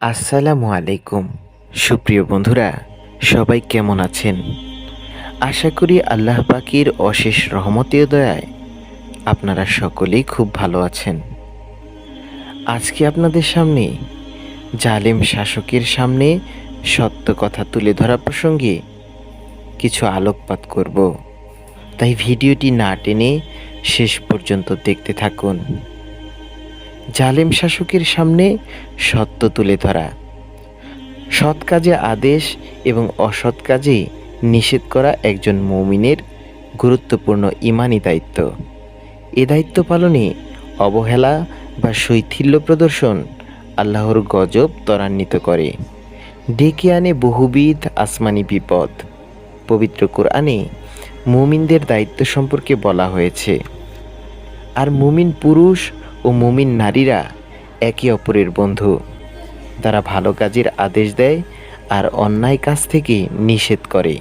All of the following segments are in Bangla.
আসসালামু আলাইকুম। সুপ্রিয় বন্ধুরা, সবাই কেমন আছেন? আশা করি আল্লাহ পাকির অশেষ রহমতীয় দয়ায় আপনারা সকলেই খুব ভালো আছেন। আজকে আপনাদের সামনে জালেম শাসকের সামনে সত্য কথা তুলে ধরা প্রসঙ্গে কিছু আলোকপাত করব। তাই ভিডিওটি না টেনে শেষ পর্যন্ত দেখতে থাকুন। জালেম শাসকের সামনে সত্য তুলে ধরা। সৎ কাজে আদেশ এবং অসৎ কাজে নিষেধ করা একজন মৌমিনের গুরুত্বপূর্ণ ইমানি দায়িত্ব। এ দায়িত্ব পালনে অবহেলা বা শৈথিল্য প্রদর্শন আল্লাহর গজব ত্বরান্বিত করে। ডেকে আনে বহুবিধ আসমানি বিপদ। পবিত্র কোরআনে মুমিনদের দায়িত্ব সম্পর্কে বলা হয়েছে। আর মুমিন পুরুষ ও মুমিন নারীরা একে অপরের বন্ধু। তারা ভালো কাজের আদেশ দেয় আর অন্যায় কাজ থেকে নিষেধ করে।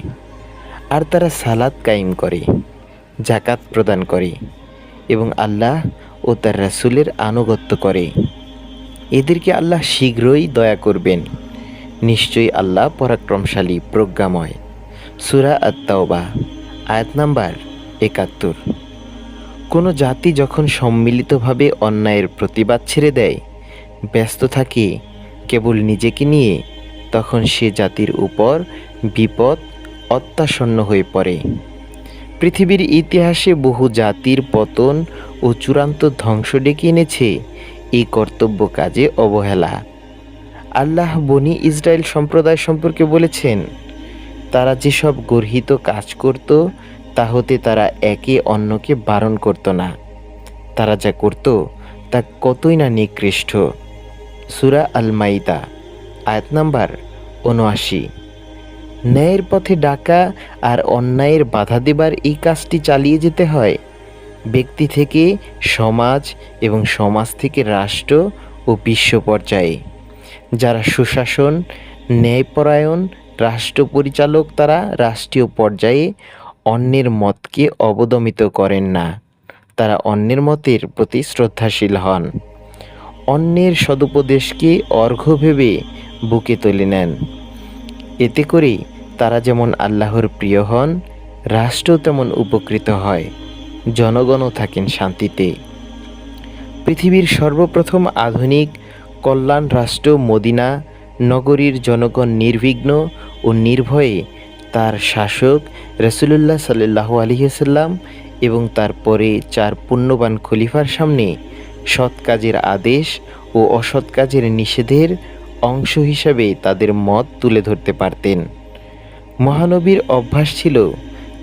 আর তারা সালাদ কায়েম করে জাকাত প্রদান করে এবং আল্লাহ ও তার রাসূলের আনুগত্য করে। এদেরকে আল্লাহ শীঘ্রই দয়া করবেন। নিশ্চয়ই আল্লাহ পরাক্রমশালী, প্রজ্ঞাময়। সুরা আত্মাওবা আয়াত নাম্বার একাত্তর। কোনো জাতি যখন সম্মিলিতভাবে অন্যায়ের প্রতিবাদ ছেড়ে দেয়, ব্যস্ত থাকে, কেবল নিজেকে নিয়ে, তখন সে জাতির উপর বিপদ অত্যাসন্ন হয়ে পড়ে। পৃথিবীর ইতিহাসে বহু জাতির পতন ও চূড়ান্ত ধ্বংস ডেকে এনেছে এই কর্তব্য কাজে অবহেলা। আল্লাহ বনি ইসরায়েল সম্প্রদায় সম্পর্কে বলেছেন, তারা যেসব গর্হিত কাজ করত তা হতে তারা একে অন্যকে বারণ করত না। তারা যা করত, তা কতই না নিকৃষ্ট। সুরা আল মাইদা আয়াত নাম্বার উনআশি ন্যায়ের পথে ডাকা আর অন্যায়ের বাধা দেবার এই কাজটি চালিয়ে যেতে হয়। ব্যক্তি থেকে সমাজ এবং সমাজ থেকে রাষ্ট্র ও বিশ্ব পর্যায়ে। যারা সুশাসন, ন্যায়পরায়ণ, রাষ্ট্র পরিচালক, তারা রাষ্ট্রীয় পর্যায়ে অন্যের মতকে অবদমিত করেন না। তারা অন্যের মতের প্রতি শ্রদ্ধাশীল হন। অন্যের সদুপদেশকে অর্ঘ্য ভেবে বুকে তুলে নেন। এতে করে তারা যেমন আল্লাহর প্রিয় হন রাষ্ট্র তেমন উপকৃত হয়। জনগণও থাকেন শান্তিতে। পৃথিবীর সর্বপ্রথম আধুনিক কল্যাণ রাষ্ট্র মদিনা, নগরীর জনগণ নির্বিঘ্ন ও নির্ভয়ে তার শাসক রসুলুল্লাহ সাল্লাহ আলহিসাল্লাম এবং তারপরে চার পুণ্যবান খলিফার সামনে সৎ কাজের আদেশ ও অসৎ কাজের নিষেধের অংশ হিসাবে তাদের মত তুলে ধরতে পারতেন। মহানবীর অভ্যাস ছিল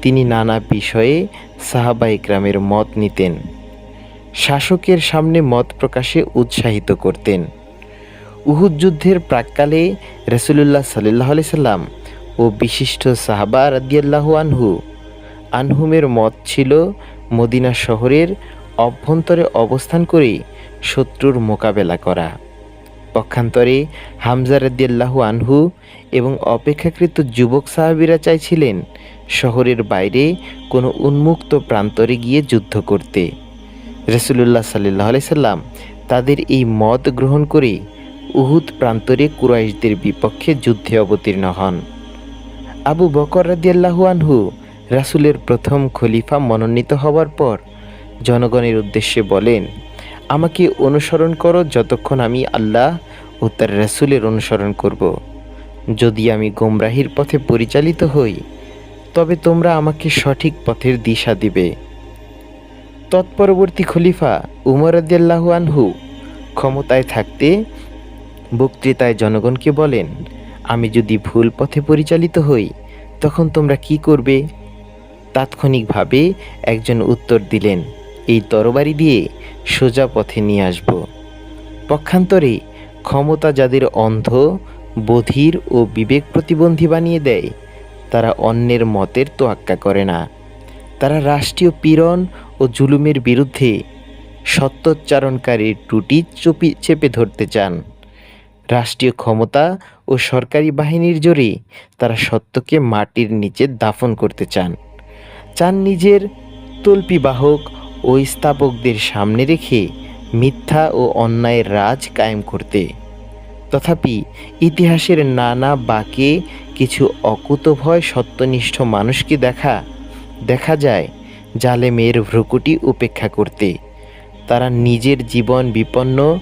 তিনি নানা বিষয়ে সাহাবা ইকরামের মত নিতেন, শাসকের সামনে মত প্রকাশে উৎসাহিত করতেন। উহুদ যুদ্ধের প্রাককালে রসুলুল্লাহ সাল্লাহ সাল্লাম ও বিশিষ্ট সাহাবা রাদিয়াল্লাহু আনহু। আনহুমের মত ছিল, মদিনা শহরের অভ্যন্তরে অবস্থান করে শত্রুর মোকাবেলা করা। পক্ষান্তরে হামজা রাদিয়াল্লাহু আনহু এবং অপেক্ষাকৃত যুবক সাহাবিরা চাইছিলেন শহরের বাইরে কোনো উন্মুক্ত প্রান্তরে গিয়ে যুদ্ধ করতে। রসুলুল্লাহ সাল্লাহ সাল্লাম তাদের এই মত গ্রহণ করে উহুদ প্রান্তরে কুরাইশদের বিপক্ষে যুদ্ধে অবতীর্ণ হন। আবু বকর রাদিয়াল্লাহু আনহু রাসুলের প্রথম খলিফা মনোনীত হওয়ার পর জনগণের উদ্দেশ্যে বলেন, আমাকে অনুসরণ করো যতক্ষণ আমি আল্লাহ ও তার রাসুলের অনুসরণ করব। যদি আমি গোমরাহির পথে পরিচালিত হই, তবে তোমরা আমাকে সঠিক পথের দিশা দিবে তৎপরবর্তী খলিফা উমর আদিয়াল্লাহু আনহু ক্ষমতায় থাকতে বক্তৃতায় জনগণকে বলেন, আমি যদি ভুল পথে পরিচালিত হই তখন তোমরা কি করবে? তাৎক্ষণিকভাবে একজন উত্তর দিলেন, এই তরবারি দিয়ে সোজা পথে নিয়ে আসব। পক্ষান্তরে ক্ষমতা যাদের অন্ধ, বধির ও বিবেক প্রতিবন্ধী বানিয়ে দেয়, তারা অন্যের মতের তোয়াক্কা করে না। তারা রাষ্ট্রীয় পীড়ন ও জুলুমের বিরুদ্ধে সত্যোচ্চারণকারীর টুটি চপি, চেপে ধরতে চান। রাষ্ট্রীয় ক্ষমতা ও সরকারি বাহিনীর জোরে তারা সত্যকে মাটির নিচে দাফন করতে চান। চান নিজের তল্পিবাহক ও স্থাপকদের সামনে রেখে মিথ্যা ও অন্যায়ের রাজ কায়েম করতে। তথাপি ইতিহাসের নানা বাঁকে কিছু অকুতভয় সত্যনিষ্ঠ মানুষকে দেখা দেখা যায় জালেমের ভ্রুকুটি উপেক্ষা করতে। তারা নিজের জীবন বিপন্ন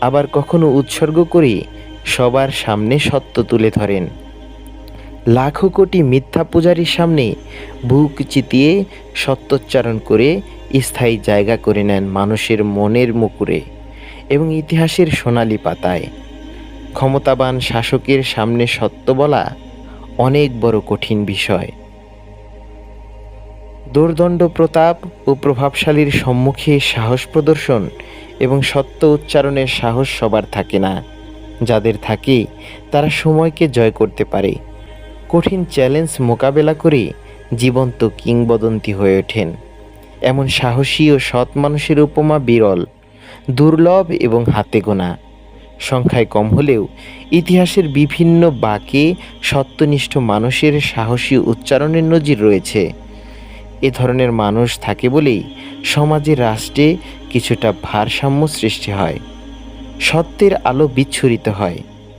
আবার কখনো উৎসর্গ করে, সবার সামনে সত্য তুলে ধরেন। লাখো কোটি মিথ্যা পূজারীর সামনে বুক চিতিয়ে সত্যোচ্চারণ করে স্থায়ী জায়গা করে নেন মানুষের মনের মুকুরে এবং ইতিহাসের সোনালি পাতায়। ক্ষমতাবান শাসকের সামনে সত্য বলা অনেক বড় কঠিন বিষয়। দুর্দণ্ড প্রতাপ ও প্রভাবশালীর সম্মুখে সাহস প্রদর্শন এবং সত্য উচ্চারণের সাহস সবার থাকে না। যাদের থাকে, তারা সময়কে জয় করতে পারে। কঠিন চ্যালেঞ্জ মোকাবেলা করে জীবন্ত কিংবদন্তি হয়ে ওঠেন। এমন সাহসী ও সৎ মানুষের উপমা বিরল, দুর্লভ এবং হাতে গোনা। সংখ্যায় কম হলেও ইতিহাসের বিভিন্ন বাঁকে সত্যনিষ্ঠ মানুষের সাহসী উচ্চারণের নজির রয়েছে। এ ধরনের মানুষ থাকে বলেই সমাজে রাষ্ট্রে কিছুটা ভারসাম্য সৃষ্টি হয়। সত্যের আলো বিচ্ছুরিত হয়।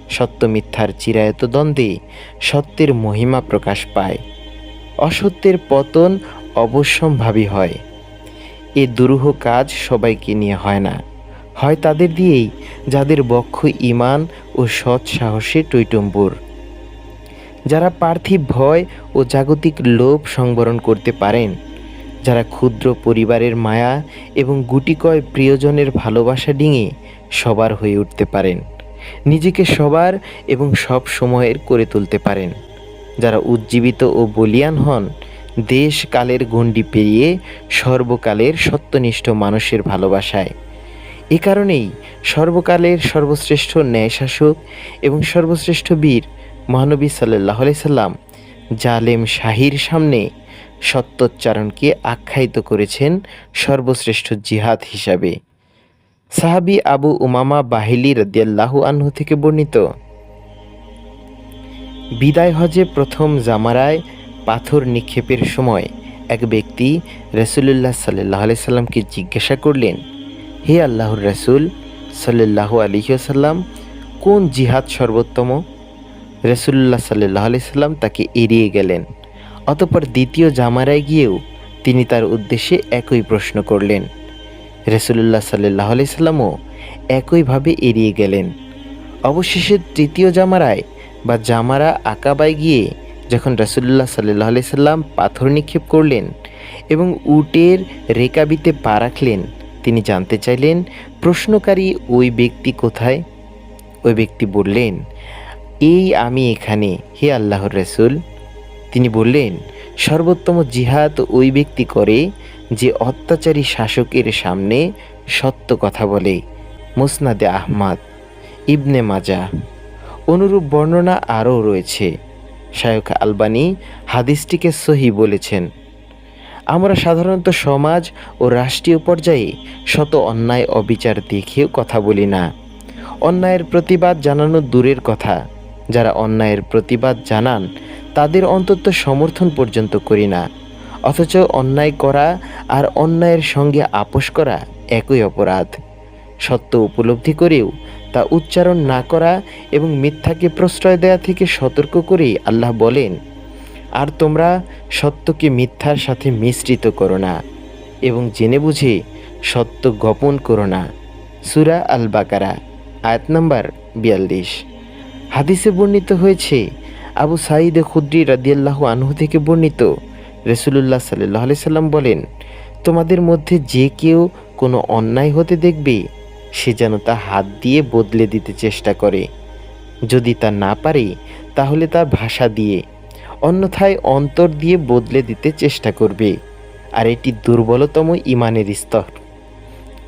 সত্য মিথ্যার চিরায়ত দ্বন্দ্বে সত্যের মহিমা প্রকাশ পায়। অসত্যের পতন অবশ্যম্ভাবী হয়। এ দুরূহ কাজ সবাইকে নিয়ে হয় না। হয় তাদের দিয়েই, যাদের বক্ষ ইমান ও সৎ সাহসে টৈটম্বুর। যারা পার্থিব ভয় ও জাগতিক লোভ সংবরণ করতে পারেন, যারা ক্ষুদ্র পরিবারের মায়া এবং গুটিকয় প্রিয়জনের ভালোবাসা ডিঙে সবার হয়ে উঠতে পারেন, নিজেকে সবার এবং সব সময়ের করে তুলতে পারেন। যারা উজ্জীবিত ও বলিয়ান হন, দেশ কালের গণ্ডি পেরিয়ে সর্বকালের সত্যনিষ্ঠ মানুষের ভালোবাসায়। এ কারণেই সর্বকালের সর্বশ্রেষ্ঠ ন্যায়শাসক এবং সর্বশ্রেষ্ঠ বীর মহানবী সাল্লাহ সাল্লাম জালেম শাহির সামনে সত্যোচ্চারণকে আখ্যায়িত করেছেন সর্বশ্রেষ্ঠ জিহাদ হিসাবে। সাহাবি আবু উমামা বাহিলি রদিয়াল্লাহু আনহু থেকে বর্ণিত, বিদায় হজে প্রথম জামারায় পাথর নিক্ষেপের সময় এক ব্যক্তি রসুল্লাহ সাল্লাহ সাল্লামকে জিজ্ঞাসা করলেন, হে আল্লাহর রসুল সাল্লাহ আলহিসাল্লাম কোন জিহাদ সর্বোত্তম? রসুল্লাহ সাল্লাহ সাল্লাম তাকে এড়িয়ে গেলেন। অতপর দ্বিতীয় জামারায় গিয়েও তিনি তার উদ্দেশ্যে একই প্রশ্ন করলেন। রসুল্লাহ সাল্লাহ সাল্লামও একইভাবে এড়িয়ে গেলেন। অবশেষে তৃতীয় জামারায় বা জামারা আকাবায় গিয়ে যখন রসুল্লাহ সাল্লাহ সাল্লাম পাথর নিক্ষেপ করলেন এবং উটের রেকাবিতে পা রাখলেন, তিনি জানতে চাইলেন, প্রশ্নকারী ওই ব্যক্তি কোথায়? ওই ব্যক্তি বললেন এই আমি এখানে, হে আল্লাহর রসুল। তিনি বললেন, সর্বোত্তম জিহাদ ওই ব্যক্তি করে যে অত্যাচারী শাসকের সামনে সত্য কথা বলে, মুসনাদে আহমাদ, ইবনে মাজা। অনুরূপ বর্ণনা আরও রয়েছে। শায়ক আলবানি হাদিসটিকে সহি বলেছেন, আমরা সাধারণত সমাজ ও রাষ্ট্রীয় পর্যায়ে শত অন্যায় অবিচার দেখেও কথা বলি না। অন্যায়ের প্রতিবাদ জানানো দূরের কথা। যারা অন্যায়ের প্রতিবাদ জানান, তাদের অন্তত সমর্থন পর্যন্ত করি না। অথচ অন্যায় করা আর অন্যায়ের সঙ্গে আপোষ করা একই অপরাধ। সত্য উপলব্ধি করেও তা উচ্চারণ না করা এবং মিথ্যাকে প্রশ্রয় দেয়া থেকে সতর্ক করেই আল্লাহ বলেন, আর তোমরা সত্যকে মিথ্যার সাথে মিশ্রিত করো না এবং জেনে বুঝে সত্য গোপন করো না। সুরা আল বাকারা আয়াত নম্বর বিয়াল্লিশ। হাদিসে বর্ণিত হয়েছে, আবু সাইদ খুদ্রি রাদিয়াল্লাহু আনহু থেকে বর্ণিত। রসুল্লাহ সাল্লাহ সাল্লাম বলেন, তোমাদের মধ্যে যে কেউ কোনো অন্যায় হতে দেখবে, সে যেন তা হাত দিয়ে বদলে দিতে চেষ্টা করে। যদি তা না পারে, তাহলে তার ভাষা দিয়ে, অন্যথায় অন্তর দিয়ে বদলে দিতে চেষ্টা করবে। আর এটি দুর্বলতম ইমানের স্তর।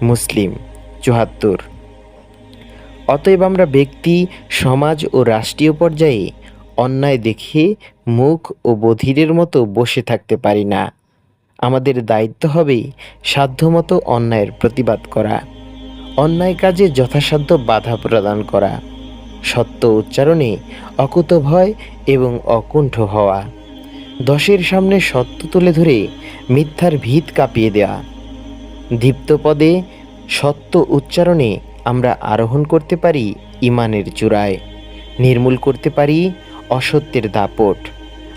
মুসলিম চুহাত্তর অতএব আমরা ব্যক্তি, সমাজ ও রাষ্ট্রীয় পর্যায়ে অন্যায় দেখে মুখ ও বধিরের মতো বসে থাকতে পারি না। আমাদের দায়িত্ব হবে সাধ্যমতো অন্যায়ের প্রতিবাদ করা, অন্যায় কাজে যথাসাধ্য বাধা প্রদান করা, সত্য উচ্চারণে অকুত ভয় এবং অকুণ্ঠ হওয়া, দশের সামনে সত্য তুলে ধরে মিথ্যার ভিত কাঁপিয়ে দেওয়া দীপ্ত পদে সত্য উচ্চারণে আমরা আরোহণ করতে পারি ইমানের চূড়ায়, নির্মূল করতে পারি অসত্যের দাপট।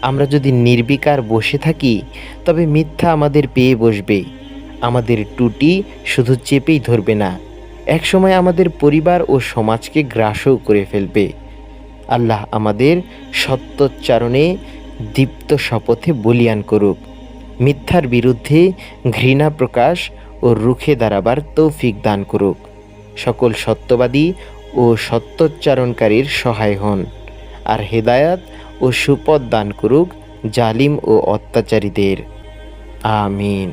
আমরা যদি নির্বিকার বসে থাকি, তবে মিথ্যা আমাদের পেয়ে বসবে। আমাদের টুটি শুধু চেপেই ধরবে না, একসময় আমাদের পরিবার ও সমাজকে গ্রাসও করে ফেলবে। আল্লাহ আমাদের সত্যোচ্চারণে দীপ্ত শপথে বলিয়ান করুক। মিথ্যার বিরুদ্ধে ঘৃণা প্রকাশ ও রুখে দাঁড়াবার তৌফিক দান করুক। সকল সত্যবাদী ও সত্যোচ্চারণকারীর সহায় হন, আর হেদায়াত ও সুপদ দান করুক জালিম ও অত্যাচারীদের। আমিন।